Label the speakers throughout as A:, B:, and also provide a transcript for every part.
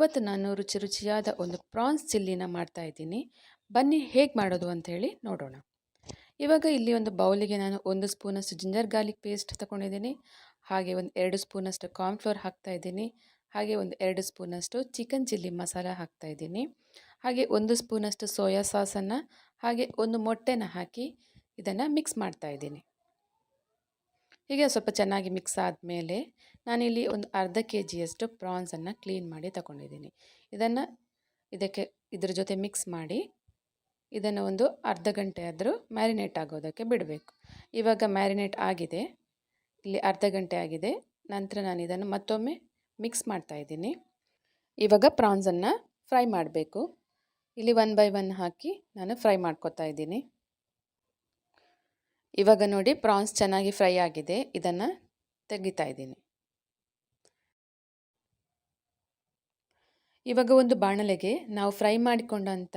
A: ಇವತ್ತು ನಾನು ರುಚಿ ರುಚಿಯಾದ ಒಂದು ಪ್ರಾನ್ಸ್ ಚಿಲ್ಲಿನ ಮಾಡ್ತಾ ಇದ್ದೀನಿ. ಬನ್ನಿ ಹೇಗೆ ಮಾಡೋದು ಅಂತ ಹೇಳಿ ನೋಡೋಣ. ಇವಾಗ ಇಲ್ಲಿ ಒಂದು ಬೌಲಿಗೆ ನಾನು ಒಂದು ಸ್ಪೂನಷ್ಟು ಜಿಂಜರ್ ಗಾರ್ಲಿಕ್ ಪೇಸ್ಟ್ ತಗೊಂಡಿದ್ದೀನಿ ಹಾಗೆ ಒಂದು ಎರಡು ಸ್ಪೂನಷ್ಟು ಕಾರ್ನ್ಫ್ಲೋರ್ ಹಾಕ್ತಾ ಇದ್ದೀನಿ. ಹಾಗೆ ಒಂದು ಎರಡು ಸ್ಪೂನಷ್ಟು ಚಿಕನ್ ಚಿಲ್ಲಿ ಮಸಾಲ ಹಾಕ್ತಾ ಇದ್ದೀನಿ. ಹಾಗೆ ಒಂದು ಸ್ಪೂನಷ್ಟು ಸೋಯಾ ಸಾಸನ್ನು ಹಾಗೆ ಒಂದು ಮೊಟ್ಟೆನ ಹಾಕಿ ಇದನ್ನು ಮಿಕ್ಸ್ ಮಾಡ್ತಾ ಇದ್ದೀನಿ. ಹೀಗೆ ಸ್ವಲ್ಪ ಚೆನ್ನಾಗಿ ಮಿಕ್ಸ್ ಆದಮೇಲೆ ನಾನಿಲ್ಲಿ ಒಂದು ಅರ್ಧ ಕೆ ಜಿಯಷ್ಟು ಪ್ರಾನ್ಸನ್ನು ಕ್ಲೀನ್ ಮಾಡಿ ತಗೊಂಡಿದ್ದೀನಿ ಇದನ್ನು ಇದಕ್ಕೆ ಇದ್ರ ಜೊತೆ ಮಿಕ್ಸ್ ಮಾಡಿ ಇದನ್ನು ಒಂದು ಅರ್ಧ ಗಂಟೆ ಆದರೂ ಮ್ಯಾರಿನೇಟ್ ಆಗೋದಕ್ಕೆ ಬಿಡಬೇಕು. ಇವಾಗ ಮ್ಯಾರಿನೇಟ್ ಆಗಿದೆ. ಇಲ್ಲಿ ಅರ್ಧ ಗಂಟೆ ಆಗಿದೆ. ನಂತರ ನಾನು ಇದನ್ನು ಮತ್ತೊಮ್ಮೆ ಮಿಕ್ಸ್ ಮಾಡ್ತಾ ಇದ್ದೀನಿ. ಇವಾಗ ಪ್ರಾನ್ಸನ್ನು ಫ್ರೈ ಮಾಡಬೇಕು. ಇಲ್ಲಿ ಒನ್ ಬೈ ಒನ್ ಹಾಕಿ ನಾನು ಫ್ರೈ ಮಾಡ್ಕೊತಾ ಇದ್ದೀನಿ. ಇವಾಗ ನೋಡಿ ಪ್ರಾನ್ಸ್ ಚೆನ್ನಾಗಿ ಫ್ರೈ ಆಗಿದೆ. ಇದನ್ನು ತೆಗಿತಾ ಇದ್ದೀನಿ. ಇವಾಗ ಒಂದು ಬಾಣಲೆಗೆ ನಾವು ಫ್ರೈ ಮಾಡಿಕೊಂಡಂಥ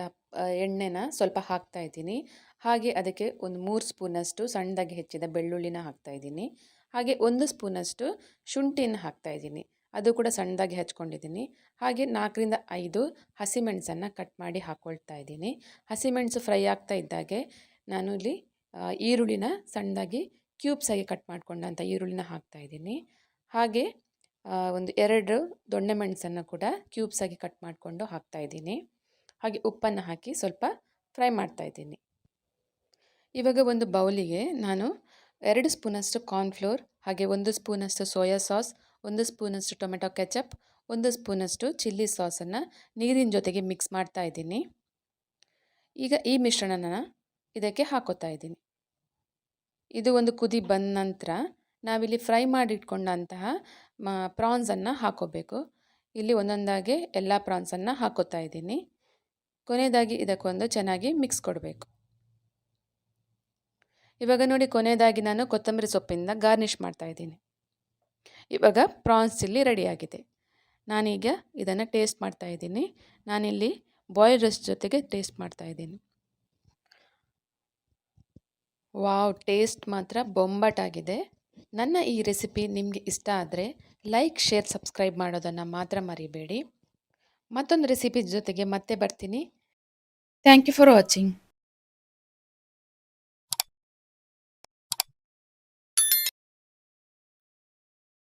A: ಎಣ್ಣೆನ ಸ್ವಲ್ಪ ಹಾಕ್ತಾ ಇದ್ದೀನಿ. ಹಾಗೆ ಅದಕ್ಕೆ ಒಂದು ಮೂರು ಸ್ಪೂನಷ್ಟು ಸಣ್ಣದಾಗಿ ಹೆಚ್ಚಿದ ಬೆಳ್ಳುಳ್ಳಿನ ಹಾಕ್ತಾ ಇದ್ದೀನಿ. ಹಾಗೆ ಒಂದು ಸ್ಪೂನಷ್ಟು ಶುಂಠಿಯನ್ನು ಹಾಕ್ತಾ ಇದ್ದೀನಿ. ಅದು ಕೂಡ ಸಣ್ಣದಾಗಿ ಹಚ್ಕೊಂಡಿದ್ದೀನಿ. ಹಾಗೆ ನಾಲ್ಕರಿಂದ ಐದು ಹಸಿಮೆಣಸನ್ನು ಕಟ್ ಮಾಡಿ ಹಾಕ್ಕೊಳ್ತಾ ಇದ್ದೀನಿ. ಹಸಿಮೆಣಸು ಫ್ರೈ ಆಗ್ತಾ ಇದ್ದಾಗೆ ನಾನು ಇಲ್ಲಿ ಈರುಳ್ಳಿನ ಸಣ್ಣದಾಗಿ ಕ್ಯೂಬ್ಸಾಗಿ ಕಟ್ ಮಾಡ್ಕೊಂಡಂಥ ಈರುಳ್ಳಿನ ಹಾಕ್ತಾ ಇದ್ದೀನಿ. ಹಾಗೆ ಒಂದು ಎರಡು ದೊಣ್ಣೆ ಮೆಣಸನ್ನು ಕೂಡ ಕ್ಯೂಬ್ಸಾಗಿ ಕಟ್ ಮಾಡಿಕೊಂಡು ಹಾಕ್ತಾ ಇದ್ದೀನಿ. ಹಾಗೆ ಉಪ್ಪನ್ನು ಹಾಕಿ ಸ್ವಲ್ಪ ಫ್ರೈ ಮಾಡ್ತಾ ಇದ್ದೀನಿ. ಇವಾಗ ಒಂದು ಬೌಲಿಗೆ ನಾನು ಎರಡು ಸ್ಪೂನಷ್ಟು ಕಾರ್ನ್ಫ್ಲೋರ್, ಹಾಗೆ ಒಂದು ಸ್ಪೂನಷ್ಟು ಸೋಯಾ ಸಾಸ್, ಒಂದು ಸ್ಪೂನಷ್ಟು ಟೊಮೆಟೊ ಕೆಚಪ್, ಒಂದು ಸ್ಪೂನಷ್ಟು ಚಿಲ್ಲಿ ಸಾಸನ್ನು ನೀರಿನ ಜೊತೆಗೆ ಮಿಕ್ಸ್ ಮಾಡ್ತಾ ಇದ್ದೀನಿ. ಈಗ ಈ ಮಿಶ್ರಣನ ಇದಕ್ಕೆ ಹಾಕೋತಾ ಇದ್ದೀನಿ. ಇದು ಒಂದು ಕುದಿ ಬಂದ ನಂತರ ನಾವಿಲ್ಲಿ ಫ್ರೈ ಮಾಡಿಟ್ಕೊಂಡಂತಹ ಪ್ರಾನ್ಸನ್ನು ಹಾಕೋಬೇಕು. ಇಲ್ಲಿ ಒಂದೊಂದಾಗಿ ಎಲ್ಲ ಪ್ರಾನ್ಸನ್ನು ಹಾಕೋತಾ ಇದ್ದೀನಿ. ಕೊನೆಯದಾಗಿ ಇದಕ್ಕೊಂದು ಚೆನ್ನಾಗಿ ಮಿಕ್ಸ್ ಕೊಡಬೇಕು. ಇವಾಗ ನೋಡಿ ಕೊನೆಯದಾಗಿ ನಾನು ಕೊತ್ತಂಬರಿ ಸೊಪ್ಪಿಂದ ಗಾರ್ನಿಷ್ ಮಾಡ್ತಾ ಇದ್ದೀನಿ. ಇವಾಗ ಪ್ರಾನ್ಸ್ ಇಲ್ಲಿ ರೆಡಿಯಾಗಿದೆ ನಾನೀಗ ಇದನ್ನು ಟೇಸ್ಟ್ ಮಾಡ್ತಾ ಇದ್ದೀನಿ. ನಾನಿಲ್ಲಿ ಬಾಯ್ಲ್ ರೈಸ್ ಜೊತೆಗೆ ಟೇಸ್ಟ್ ಮಾಡ್ತಾ ಇದ್ದೀನಿ. ವಾವ್, ಟೇಸ್ಟ್ ಮಾತ್ರ ಬೊಂಬಾಟಾಗಿದೆ. ನನ್ನ ಈ ರೆಸಿಪಿ ನಿಮಗೆ ಇಷ್ಟ ಆದರೆ ಲೈಕ್, ಶೇರ್, ಸಬ್ಸ್ಕ್ರೈಬ್ ಮಾಡೋದನ್ನು ಮಾತ್ರ ಮರಿಬೇಡಿ. ಮತ್ತೊಂದು ರೆಸಿಪಿ ಜೊತೆಗೆ ಮತ್ತೆ ಬರ್ತೀನಿ. Thank you for watching.